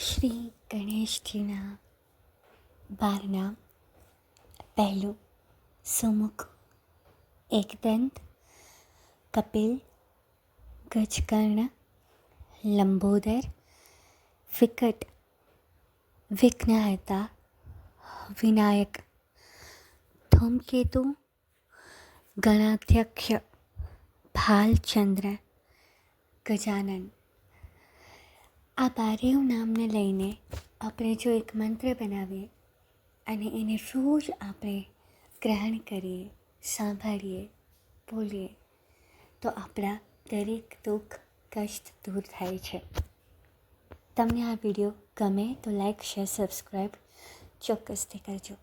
શ્રી ગણેશજીના બારનામ પહેલું સુમુખ, એકદંત, કપિલ, ગજકર્ણ, લંબોદર, વિકટ, વિઘ્નહર્તા, વિનાયક, ધૂમકેતુ, ગણાધ્યક્ષ, ભાલચંદ્ર, ગજાનન. આ બારેવ નામને લઈને આપણે જો એક મંત્ર બનાવીએ અને એને રોજ આપણે ગ્રહણ કરીએ, સાંભળીએ, બોલીએ, તો આપણા દરેક દુઃખ, કષ્ટ દૂર થાય છે. તમને આ વીડિયો ગમે તો લાઈક શેર સબસ્ક્રાઈબ ચોક્કસથી કરજો.